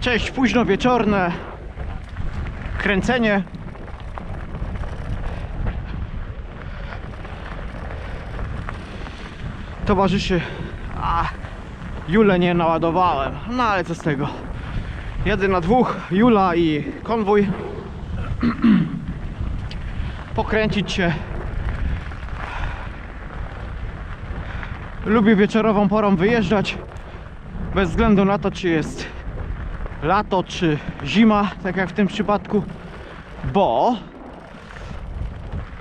Cześć, późno wieczorne kręcenie. Towarzyszy, a Julę nie naładowałem, no ale co z tego. Jadę na dwóch, Jula i konwój. Pokręcić się. Lubię wieczorową porą wyjeżdżać. Bez względu na to, czy jest lato, czy zima, tak jak w tym przypadku. Bo...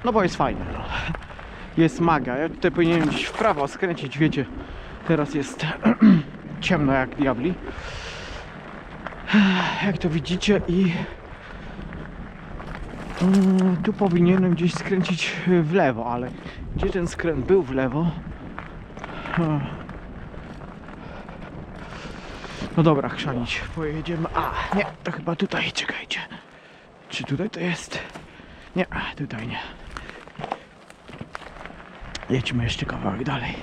No bo jest fajnie. No. Jest maga. Ja tutaj powinienem gdzieś w prawo skręcić, wiecie. Teraz jest ciemno jak diabli. Jak to widzicie i... Mm, Tu powinienem gdzieś skręcić w lewo, ale gdzie ten skręt był w lewo? Hmm. No dobra, chrzanić. Pojedziemy. A, nie, to chyba tutaj, czekajcie. Czy tutaj to jest? Nie, tutaj nie. Jedźmy jeszcze kawałek dalej.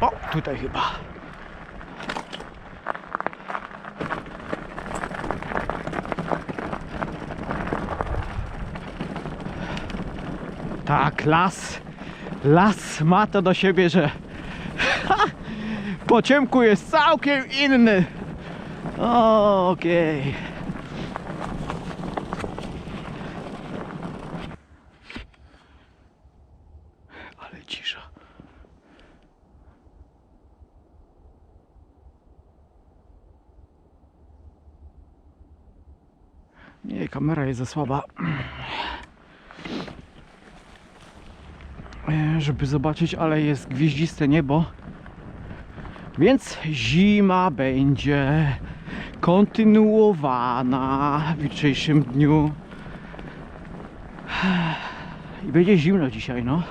O, tutaj chyba. Tak, las. Las ma to do siebie, że po ciemku jest całkiem inny. Okej. Ale cisza. Nie, kamera jest za słaba. Żeby zobaczyć, ale jest gwieździste niebo. Więc zima będzie kontynuowana w jutrzejszym dniu. I będzie zimno dzisiaj, no.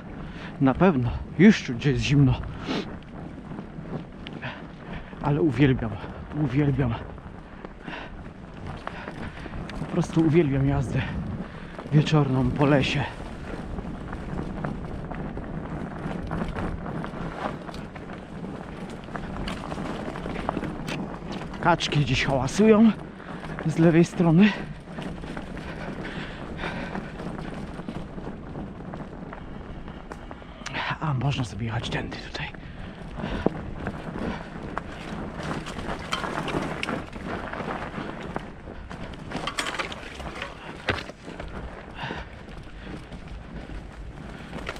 Na pewno. Już czuć, że jest zimno. Ale uwielbiam, uwielbiam. Po prostu uwielbiam jazdę wieczorną po lesie. Kaczki gdzieś hałasują z lewej strony. A można sobie jechać tędy tutaj.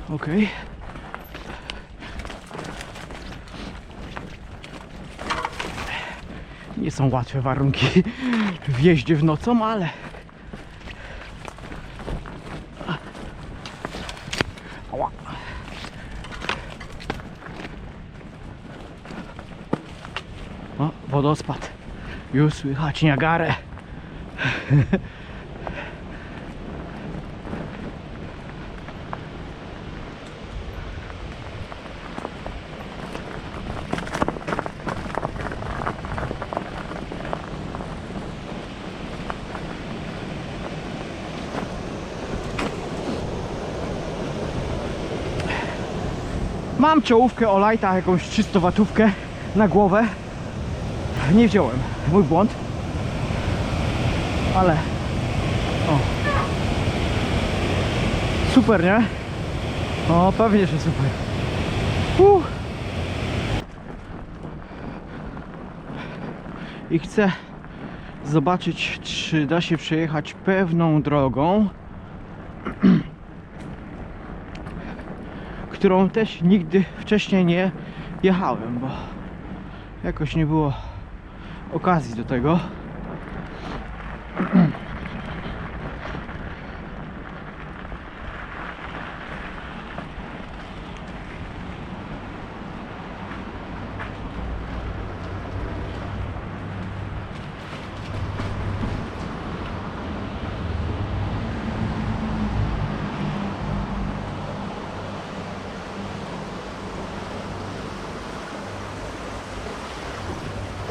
Okej. Nie są łatwe warunki w jeździe w nocą, ale. O, wodospad. Już słychać Niagarę. Mam czołówkę Olajta, jakąś 300 watówkę na głowę. Nie wziąłem. Mój błąd. Ale. O. Super, nie? O, pewnie, że super. Uh. I chcę zobaczyć, czy da się przejechać pewną drogą. którą też nigdy wcześniej nie jechałem, bo jakoś nie było okazji do tego.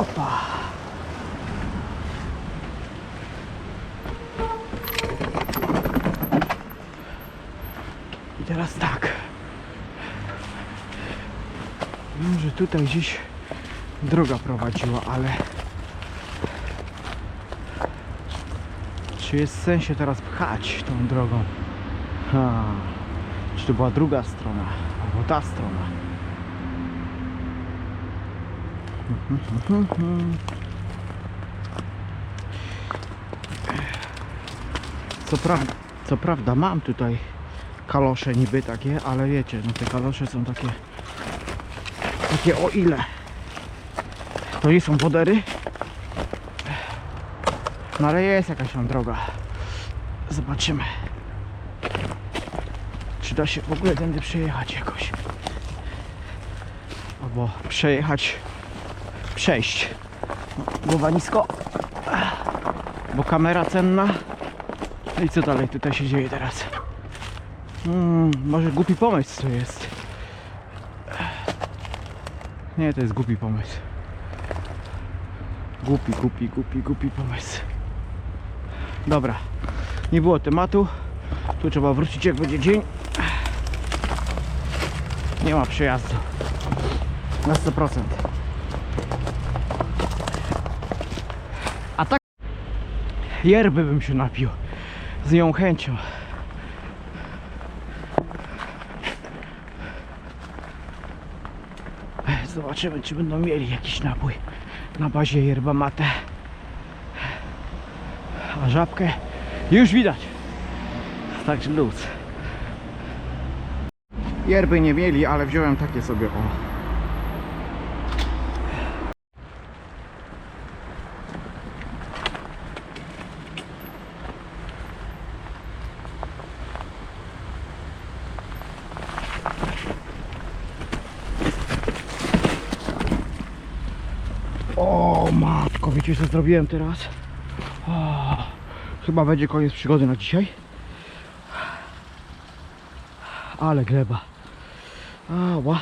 Opa. I teraz tak. Wiem, że tutaj gdzieś droga prowadziła, ale czy jest sens się teraz pchać tą drogą? Ha. Czy to była druga strona? Albo ta strona? Co prawda, co prawda mam tutaj kalosze niby takie, ale wiecie, no te kalosze są takie takie o ile. To nie są wodery no ale jest jakaś tam droga. Zobaczymy. Czy da się w ogóle tędy przejechać jakoś? Albo przejechać przejść głowa nisko bo kamera cenna no i co dalej tutaj się dzieje teraz Hmm, może głupi pomysł to jest. Nie, to jest głupi pomysł. Głupi, głupi, głupi, głupi pomysł. Dobra, nie było tematu. Tu trzeba wrócić jak będzie dzień. Nie ma przejazdu. Na 100%. A tak yerby bym się napił. Z nią chęcią. Zobaczymy, czy będą mieli jakiś napój na bazie yerba mate. A żabkę już widać. Także luz. Yerby nie mieli, ale wziąłem takie sobie o. O matko, wiecie co zrobiłem teraz? O, chyba będzie koniec przygody na dzisiaj. Ale gleba. Ała.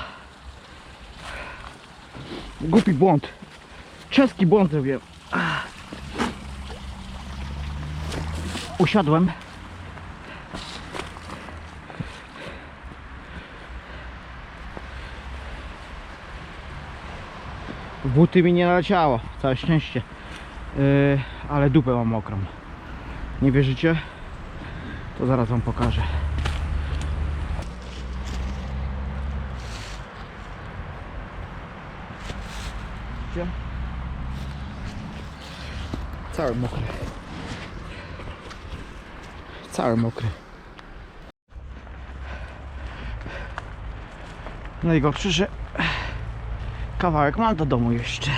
Głupi błąd. Czeski błąd zrobiłem. Usiadłem. Buty mi nie naleciało, całe szczęście. Yy, ale dupę mam mokrą. Nie wierzycie? To zaraz wam pokażę. Widzicie? Cały mokry. Cały mokry. Najgorsze, że kawałek mam do domu jeszcze.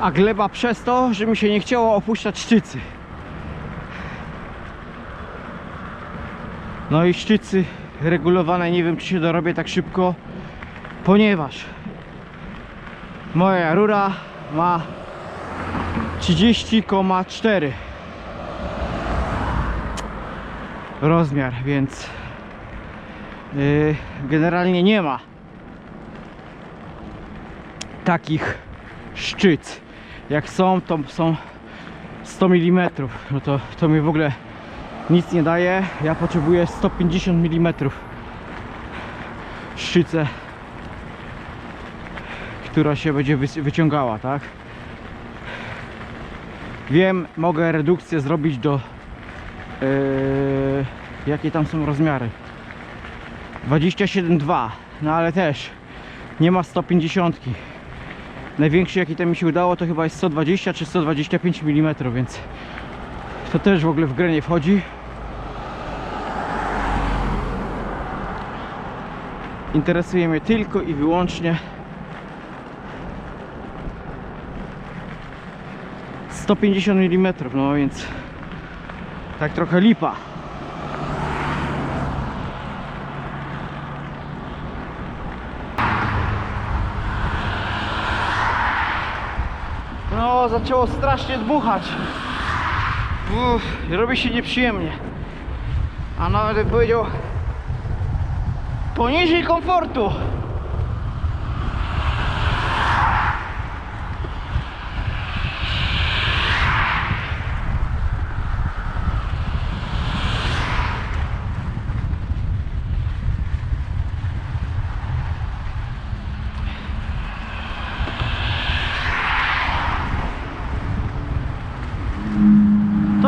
A gleba przez to, że mi się nie chciało opuszczać szczycy. No i szczycy regulowane, nie wiem czy się dorobię tak szybko, ponieważ moja rura ma 30,4 rozmiar, więc yy, generalnie nie ma takich szczyc. Jak są, to są 100 mm. No to, to mi w ogóle nic nie daje. Ja potrzebuję 150 mm szczycę, która się będzie wy- wyciągała, tak? Wiem, mogę redukcję zrobić do Yy, jakie tam są rozmiary? 27,2 no ale też nie ma 150 największy jaki tam mi się udało to chyba jest 120 czy 125 mm więc to też w ogóle w grę nie wchodzi. Interesuje mnie tylko i wyłącznie 150 mm no więc tak trochę lipa. No, zaczęło strasznie dmuchać. Uff, robi się nieprzyjemnie. A nawet bym powiedział poniżej komfortu.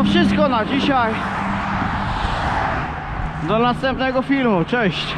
Wszystko na dzisiaj. Do następnego filmu. Cześć.